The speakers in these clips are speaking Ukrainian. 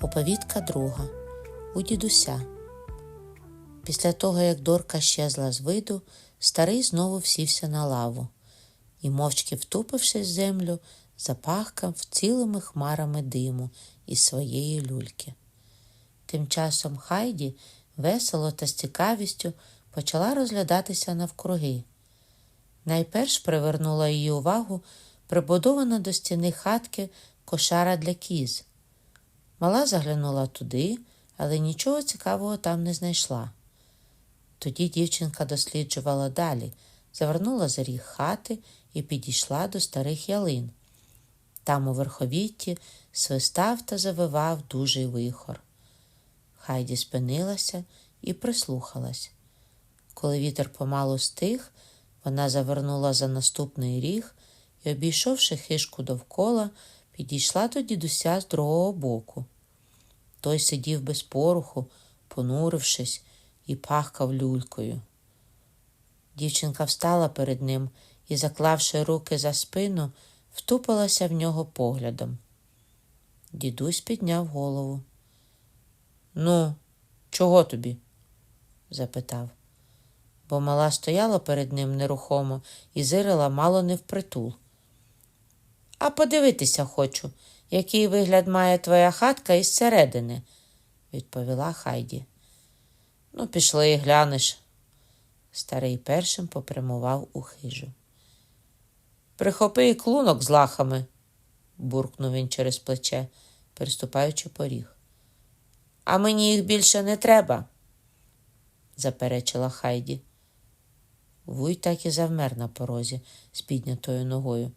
Оповідка друга у дідуся. Після того, як дорка щезла з виду, старий знову всівся на лаву і, мовчки втупившись в землю, запахкав цілими хмарами диму із своєї люльки. Тим часом Хайді весело та з цікавістю почала розглядатися навкруги. Найперш привернула її увагу прибудована до стіни хатки кошара для кіз. Мала заглянула туди, але нічого цікавого там не знайшла. Тоді дівчинка досліджувала далі, завернула за ріг хати і підійшла до старих ялин. Там у верховітті свистав та завивав дужий вихор. Хайді спинилася і прислухалась. Коли вітер помалу стих, вона завернула за наступний ріг і, обійшовши хишку довкола, підійшла до дідуся з другого боку. Той сидів без поруху, понурившись, і пахкав люлькою. Дівчинка встала перед ним і, заклавши руки за спину, втупилася в нього поглядом. Дідусь підняв голову. Ну, чого тобі? запитав, бо мала стояла перед ним нерухомо і зирила мало не впритул. А подивитися хочу, який вигляд має твоя хатка із середини, відповіла Хайді. Ну, пішли і глянеш. Старий першим попрямував у хижу. Прихопи і клунок з лахами, буркнув він через плече, переступаючи поріг. А мені їх більше не треба, заперечила Хайді. Вуй так і завмер на порозі з піднятою ногою.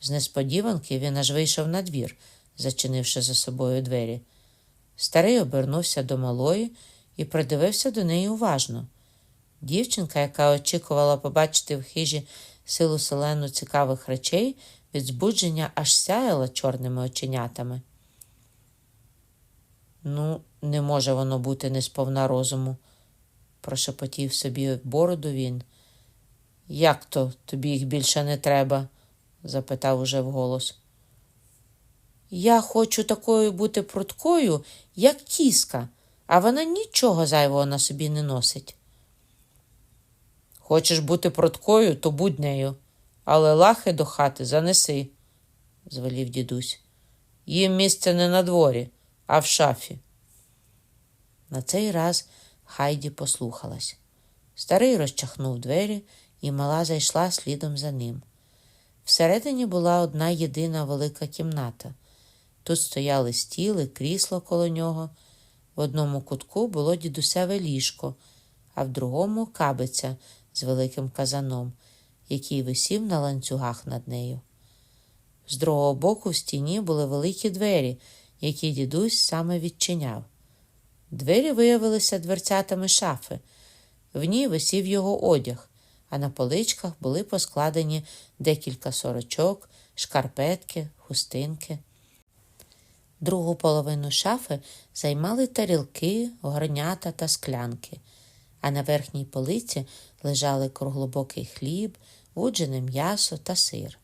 З несподіванки він аж вийшов на двір, зачинивши за собою двері. Старий обернувся до малої і придивився до неї уважно. Дівчинка, яка очікувала побачити в хижі силу селену цікавих речей, від збудження аж сяяла чорними оченятами. Ну, не може воно бути несповна розуму, прошепотів собі бороду він. Як то тобі їх більше не треба? Запитав уже вголос. Я хочу такою бути пруткою, як кіска, а вона нічого зайвого на собі не носить. Хочеш бути пруткою, то будь нею, але лахи до хати занеси, звелів дідусь. Їм місце не на дворі, а в шафі. На цей раз Хайді послухалась. Старий розчахнув двері, і мала зайшла слідом за ним. Всередині була одна єдина велика кімната. Тут стояли стіл і крісло коло нього. В одному кутку було дідусеве ліжко, а в другому кабиця з великим казаном, який висів на ланцюгах над нею. З другого боку в стіні були великі двері, які дідусь саме відчиняв. Двері виявилися дверцятами шафи. В ній висів його одяг, а на поличках були поскладені декілька сорочок, шкарпетки, хустинки. Другу половину шафи займали тарілки, горнята та склянки, а на верхній полиці лежали круглобокий хліб, вуджене м'ясо та сир.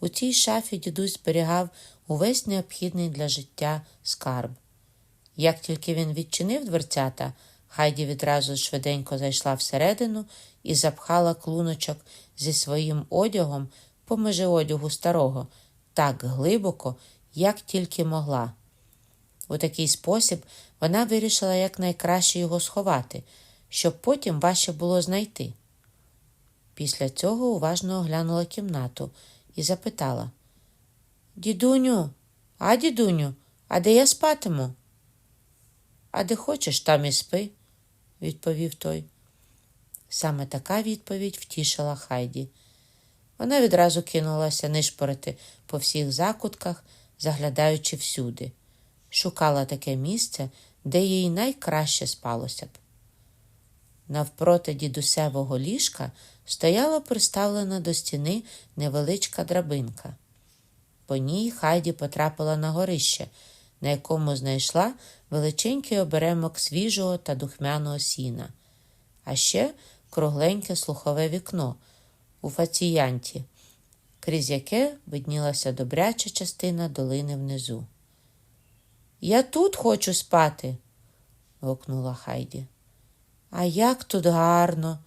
У цій шафі дідусь зберігав увесь необхідний для життя скарб. Як тільки він відчинив дверцята, Хайді відразу швиденько зайшла всередину і запхала клуночок зі своїм одягом по межі одягу старого так глибоко, як тільки могла. У такий спосіб вона вирішила якнайкраще його сховати, щоб потім важче було знайти. Після цього уважно оглянула кімнату і запитала Дідуню, а дідуню, а де я спатиму? А де хочеш, там і спи, відповів той. Саме така відповідь втішила Хайді. Вона відразу кинулася нишпорити по всіх закутках, заглядаючи всюди, шукала таке місце, де їй найкраще спалося б. Навпроти дідусевого ліжка стояла приставлена до стіни невеличка драбинка. По ній Хайді потрапила на горище, на якому знайшла величенький оберемок свіжого та духмяного сіна, а ще кругленьке слухове вікно у фаціянті, крізь яке виднілася добряча частина долини внизу. Я тут хочу спати, гукнула Хайді. А як тут гарно.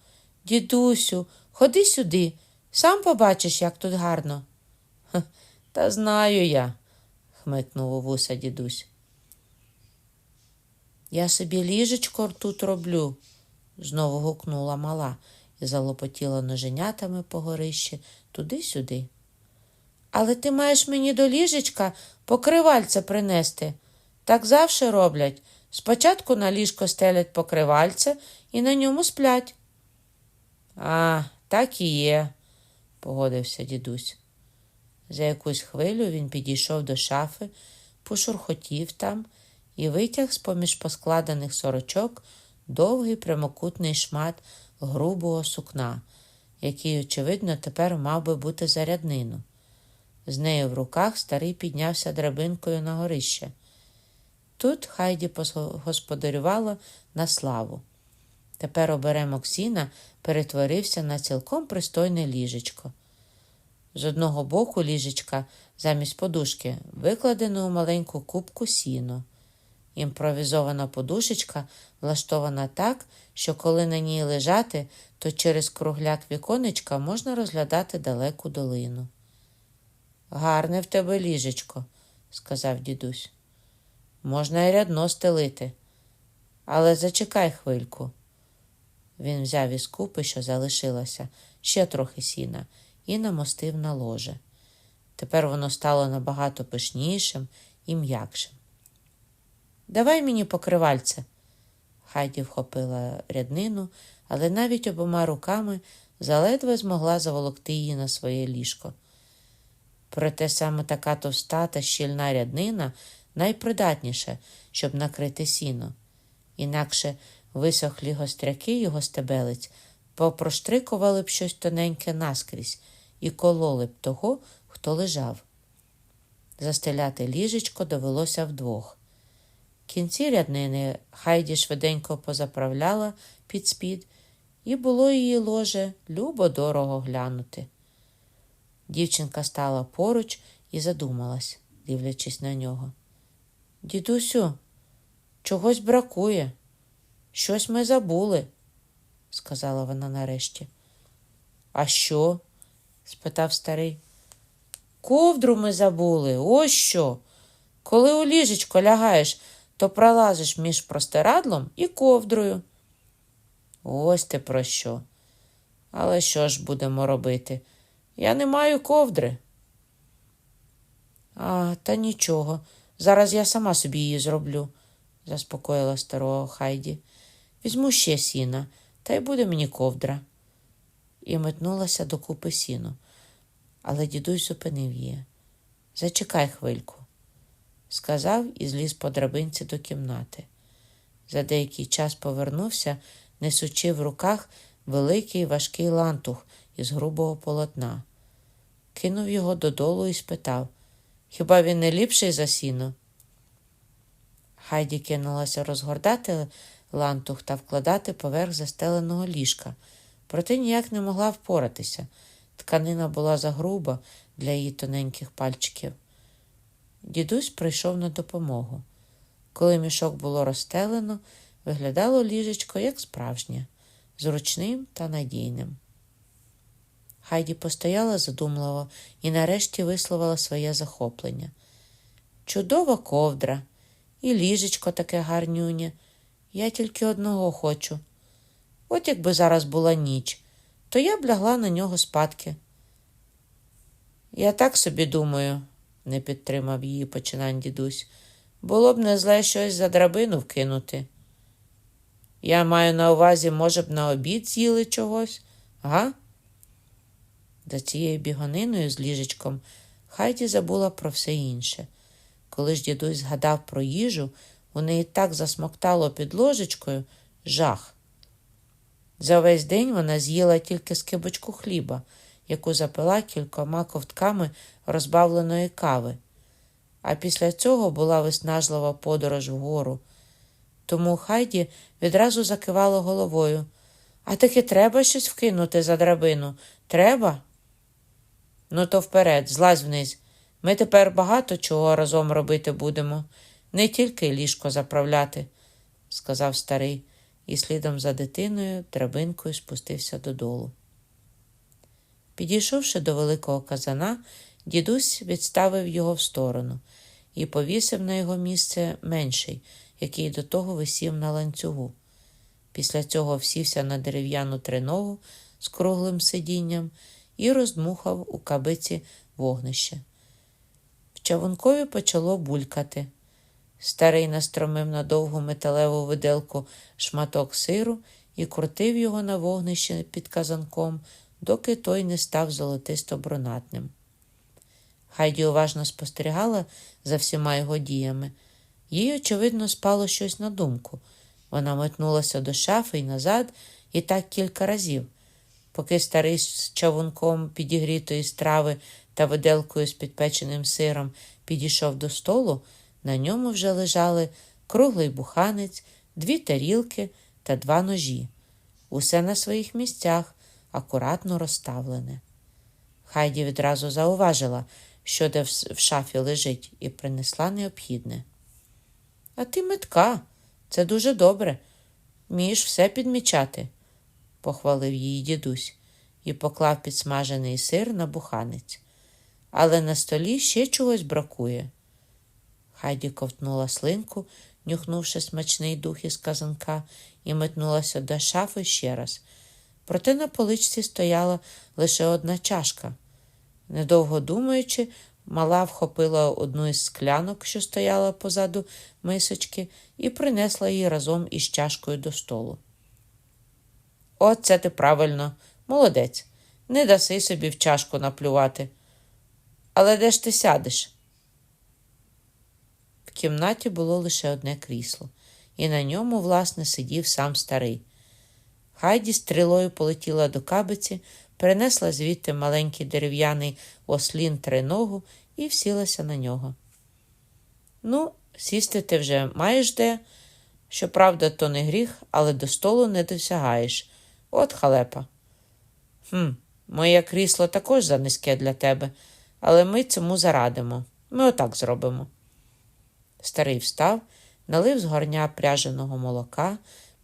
Дідусю, ходи сюди, сам побачиш, як тут гарно. «Ха, Та знаю я, хмикнув у вуса дідусь. Я собі ліжечко тут роблю, знову гукнула мала і залопотіла ноженятами по горищі туди-сюди. Але ти маєш мені до ліжечка покривальце принести. Так завше роблять. Спочатку на ліжко стелять покривальце і на ньому сплять. А, так і є, погодився дідусь. За якусь хвилю він підійшов до шафи, пошурхотів там і витяг з поміж поскладених сорочок довгий прямокутний шмат грубого сукна, який, очевидно, тепер мав би бути заряднину. З нею в руках старий піднявся драбинкою на горище. Тут Хайді господарювала на славу. Тепер оберемок сіна перетворився на цілком пристойне ліжечко. З одного боку ліжечка замість подушки викладено у маленьку кубку сіно. Імпровізована подушечка влаштована так, що коли на ній лежати, то через кругляк віконечка можна розглядати далеку долину. Гарне в тебе ліжечко, сказав дідусь. Можна й рядно стелити, але зачекай хвильку. Він взяв із купи, що залишилося, ще трохи сіна, і намостив на ложе. Тепер воно стало набагато пишнішим і м'якшим. Давай мені покривальце. Хайді вхопила ряднину, але навіть обома руками заледве змогла заволокти її на своє ліжко. Проте саме така товста та щільна ряднина найпридатніша, щоб накрити сіно. Інакше висохлі гостряки його стебелець попроштрикували б щось тоненьке наскрізь і кололи б того, хто лежав. Застеляти ліжечко довелося вдвох. Кінці ряднини Хайді швиденько позаправляла під спід, і було її ложе любо дорого глянути. Дівчинка стала поруч і задумалась, дивлячись на нього. Дідусю, чогось бракує. Щось ми забули, сказала вона нарешті. А що? спитав старий. Ковдру ми забули, ось що. Коли у ліжечко лягаєш, то пролазиш між простирадлом і ковдрою. Ось ти про що. Але що ж будемо робити? Я не маю ковдри. А, та нічого. Зараз я сама собі її зроблю, заспокоїла старого Хайді. Візьму ще сіна, та й буде мені ковдра. І метнулася до купи сіну. Але дідусь зупинив її. Зачекай хвильку, сказав і зліз по драбинці до кімнати. За деякий час повернувся, несучи в руках великий важкий лантух із грубого полотна. Кинув його додолу і спитав Хіба він не ліпший за сіно? Хайді кинулася розгордати лантух та вкладати поверх застеленого ліжка, проте ніяк не могла впоратися. Тканина була загруба для її тоненьких пальчиків. Дідусь прийшов на допомогу. Коли мішок було розстелено, виглядало ліжечко як справжнє, зручним та надійним. Хайді постояла задумливо і нарешті висловила своє захоплення. Чудова ковдра, і ліжечко таке гарнюнє. Я тільки одного хочу. От якби зараз була ніч, то я б лягла на нього спадки. Я так собі думаю, не підтримав її починань дідусь. Було б не зле щось за драбину вкинути. Я маю на увазі, може б, на обід з'їли чогось, га? За цією бігониною з ліжечком Хайді забула про все інше. Коли ж дідусь згадав про їжу, у неї так засмоктало під ложечкою жах. За весь день вона з'їла тільки скибочку хліба, яку запила кількома ковтками розбавленої кави, а після цього була виснажлива подорож вгору. Тому Хайді відразу закивала головою. А таки треба щось вкинути за драбину. Треба? Ну, то вперед, злазь вниз. Ми тепер багато чого разом робити будемо. не тільки ліжко заправляти, сказав старий, і слідом за дитиною драбинкою спустився додолу. Підійшовши до великого казана, дідусь відставив його в сторону і повісив на його місце менший, який до того висів на ланцюгу. Після цього всівся на дерев'яну триногу з круглим сидінням і роздмухав у кабиці вогнище. В чавункові почало булькати. Старий настромив на довгу металеву виделку шматок сиру і крутив його на вогнище під казанком, доки той не став золотисто бронатним. Хайді уважно спостерігала за всіма його діями. Їй, очевидно, спало щось на думку. Вона метнулася до шафи й назад і так кілька разів. Поки старий з чавунком підігрітої страви та виделкою з підпеченим сиром підійшов до столу, на ньому вже лежали круглий буханець, дві тарілки та два ножі. Усе на своїх місцях, акуратно розставлене. Хайді відразу зауважила, що де в шафі лежить, і принесла необхідне. А ти метка, це дуже добре. Вмієш все підмічати, похвалив її дідусь і поклав підсмажений сир на буханець. Але на столі ще чогось бракує. Хайді ковтнула слинку, нюхнувши смачний дух із казанка, і метнулася до шафи ще раз. Проте на поличці стояла лише одна чашка. Недовго думаючи, мала вхопила одну із склянок, що стояла позаду мисочки, і принесла її разом із чашкою до столу. От це ти правильно, молодець. Не даси собі в чашку наплювати. Але де ж ти сядеш? В кімнаті було лише одне крісло, і на ньому, власне, сидів сам старий. Хайді стрілою полетіла до кабиці, перенесла звідти маленький дерев'яний ослін триногу і всілася на нього. Ну, сісти ти вже маєш де. Щоправда, то не гріх, але до столу не досягаєш. От халепа. «Хм, Моє крісло також занизьке для тебе, але ми цьому зарадимо. Ми отак зробимо. Старий встав, налив з горня пряженого молока,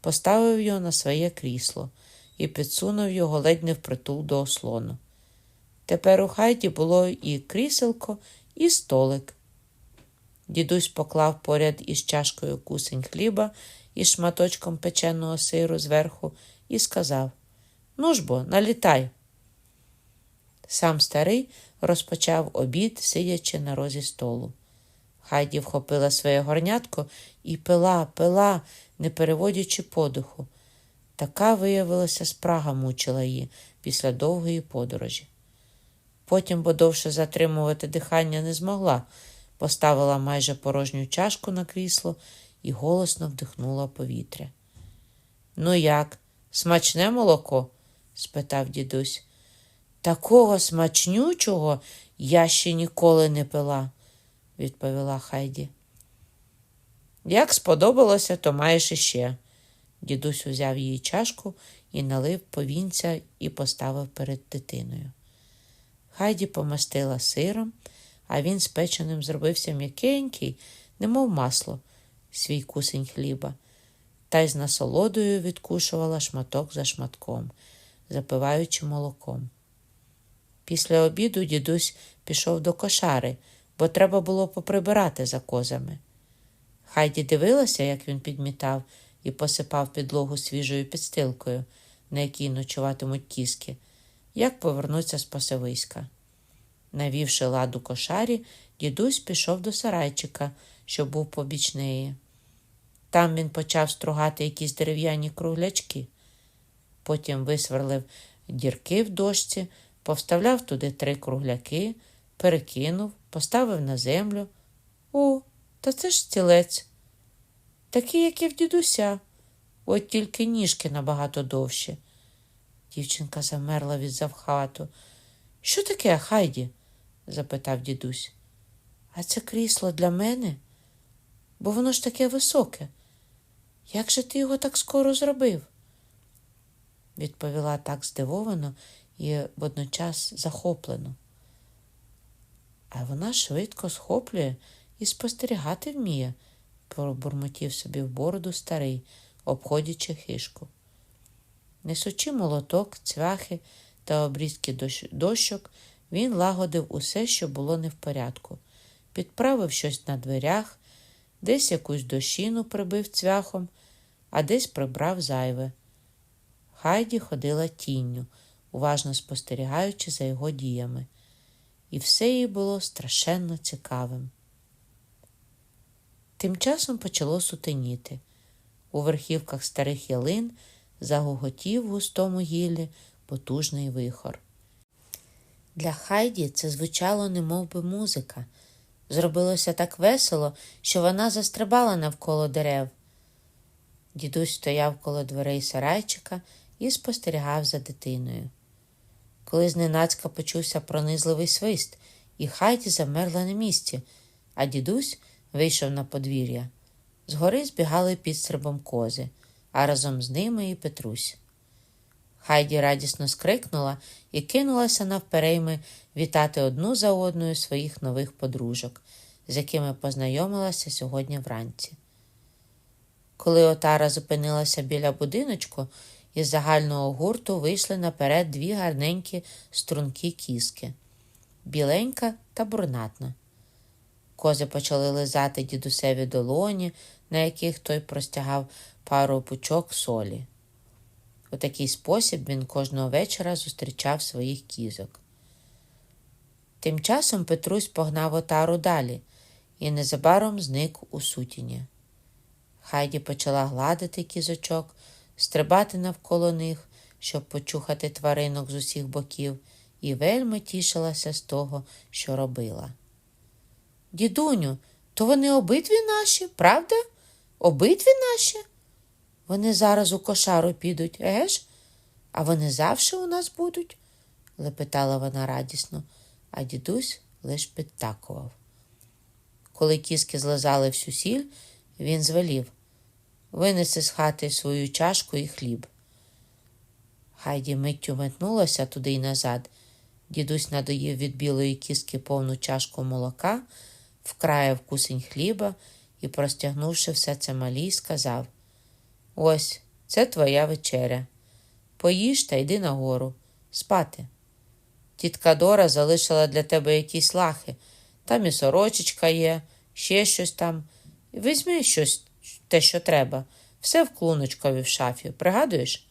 поставив його на своє крісло і підсунув його ледь не впритул до ослону. Тепер у хайті було і кріселко, і столик. Дідусь поклав поряд із чашкою кусень хліба і шматочком печеного сиру зверху і сказав Ну ж бо, налітай. Сам старий розпочав обід, сидячи на розі столу. Хайді вхопила своє горнятко і пила, пила, не переводячи подиху. Така виявилася спрага мучила її після довгої подорожі. Потім, бо довше затримувати дихання не змогла, поставила майже порожню чашку на крісло і голосно вдихнула повітря. Ну, як, смачне молоко? спитав дідусь. Такого смачнючого я ще ніколи не пила, відповіла Хайді. Як сподобалося, то маєш іще. Дідусь узяв її чашку і налив повінця і поставив перед дитиною. Хайді помастила сиром, а він з печеним зробився м'якенький, немов масло, свій кусень хліба, та й з насолодою відкушувала шматок за шматком, запиваючи молоком. Після обіду дідусь пішов до кошари, бо треба було поприбирати за козами. Хайді дивилася, як він підмітав і посипав підлогу свіжою підстилкою, на якій ночуватимуть кіски, як повернуться з пасовиська. Навівши ладу кошарі, дідусь пішов до сарайчика, що був побіч неї. Там він почав стругати якісь дерев'яні круглячки. Потім висверлив дірки в дошці, повставляв туди три кругляки, перекинув, поставив на землю. О, та це ж стілець. Такий, як і в дідуся, от тільки ніжки набагато довші. Дівчинка замерла від завхату. Що таке, Хайді? запитав дідусь. А це крісло для мене? Бо воно ж таке високе. Як же ти його так скоро зробив? відповіла так здивовано і водночас захоплено. А вона швидко схоплює і спостерігати вміє, пробурмотів собі в бороду старий, обходячи хишку. Несучи молоток, цвяхи та обрізки дощок, він лагодив усе, що було не в порядку, підправив щось на дверях, десь якусь дощину прибив цвяхом, а десь прибрав зайве. Хайді ходила тінню, уважно спостерігаючи за його діями, і все їй було страшенно цікавим. Тим часом почало сутеніти. У верхівках старих ялин загоготів в густому гіллі потужний вихор. Для Хайді це звучало немов би музика. Зробилося так весело, що вона застрибала навколо дерев. Дідусь стояв коло дверей сарайчика і спостерігав за дитиною. Коли зненацька почувся пронизливий свист, і Хайді замерла на місці, а дідусь вийшов на подвір'я. Згори збігали підстрибом кози, а разом з ними і Петрусь. Хайді радісно скрикнула і кинулася навперейми вітати одну за одною своїх нових подружок, з якими познайомилася сьогодні вранці. Коли отара зупинилася біля будиночку, із загального гурту вийшли наперед дві гарненькі стрункі кіски біленька та бурнатна. Кози почали лизати дідусеві долоні, на яких той простягав пару пучок солі. У такий спосіб він кожного вечора зустрічав своїх кізок. Тим часом Петрусь погнав отару далі і незабаром зник у сутіні. Хайді почала гладити кізочок, стрибати навколо них, щоб почухати тваринок з усіх боків, і вельми тішилася з того, що робила. Дідуню, то вони обидві наші, правда? Обидві наші? Вони зараз у кошару підуть, еге ж? А вони завжди у нас будуть? лепетала вона радісно, а дідусь лиш підтакував. Коли кіски злизали всю сіль, він звелів винеси з хати свою чашку і хліб. Хайді миттю метнулася туди й назад. Дідусь надоїв від білої кіски повну чашку молока, вкраяв кусень хліба і, простягнувши все це малій, сказав Ось, це твоя вечеря. Поїж та йди нагору, спати. Тітка Дора залишила для тебе якісь лахи. Там і сорочечка є, ще щось там. Візьми щось, те, що треба, все в клуночкові в шафі, пригадуєш?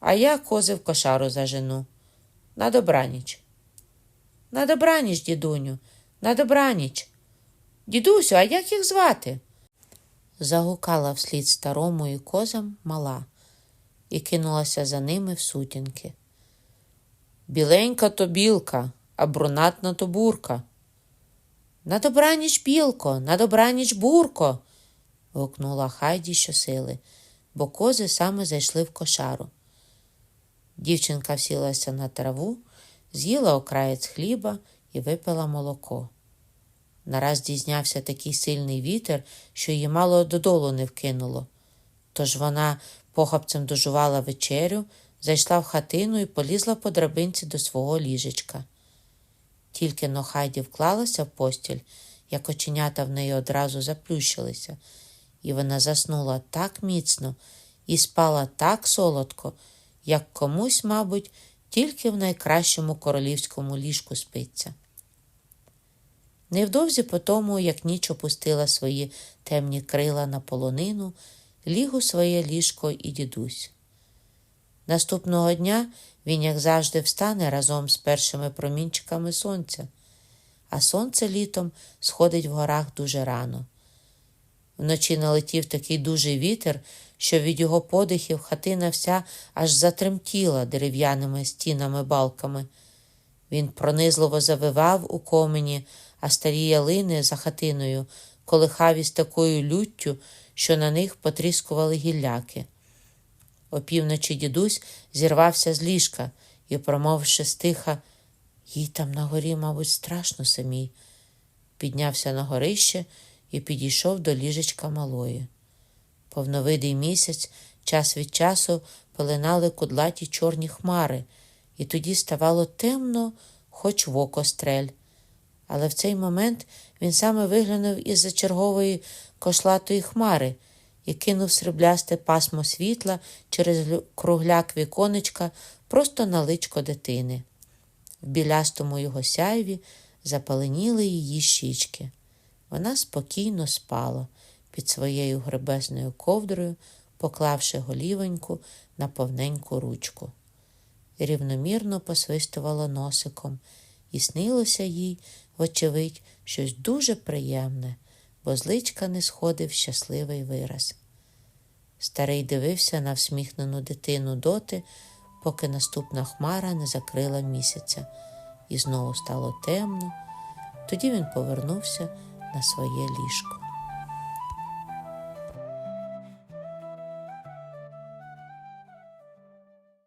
А я кози в кошару зажену. На добраніч. На добраніч, дідуню, на добраніч. Дідусю, а як їх звати? Загукала вслід старому і козам мала і кинулася за ними в сутінки. Біленька то білка, а брунатна то бурка. На добраніч, білко, на добраніч, бурко. Гукнула Хайді щосили, бо кози саме зайшли в кошару. Дівчинка сілася на траву, з'їла окраєць хліба і випила молоко. Нараз дізнявся такий сильний вітер, що її мало додолу не вкинуло. Тож вона похапцем дожувала вечерю, зайшла в хатину і полізла по драбинці до свого ліжечка. Тільки но Хайді вклалася в постіль, як оченята в неї одразу заплющилися, і вона заснула так міцно і спала так солодко, як комусь, мабуть, тільки в найкращому королівському ліжку спиться. Невдовзі по тому, як ніч опустила свої темні крила на полонину, ліг у своє ліжко і дідусь. Наступного дня він, як завжди, встане разом з першими промінчиками сонця, а сонце літом сходить в горах дуже рано. Вночі налетів такий дужий вітер, що від його подихів хатина вся аж затремтіла дерев'яними стінами балками. Він пронизливо завивав у комені, а старі ялини за хатиною колихав із такою люттю, що на них потріскували гілляки. Опівночі дідусь зірвався з ліжка і, промовивши стиха, їй там на горі, мабуть, страшно самій, піднявся на горище і підійшов до ліжечка малої. Повновидий місяць час від часу пеленали кудлаті чорні хмари, і тоді ставало темно, хоч в око стрель. Але в цей момент він саме виглянув із-за чергової кошлатої хмари і кинув сріблясте пасмо світла через кругляк віконечка просто на личко дитини. В білястому його сяйві запаленіли її щічки. Вона спокійно спала під своєю гребезною ковдрою, поклавши голівоньку на повненьку ручку. Рівномірно посвистувала носиком, і снилося їй, вочевидь, щось дуже приємне, бо з личка не сходив щасливий вираз. Старий дивився на всміхнену дитину доти, поки наступна хмара не закрила місяця, і знову стало темно. Тоді він повернувся на своє ліжко.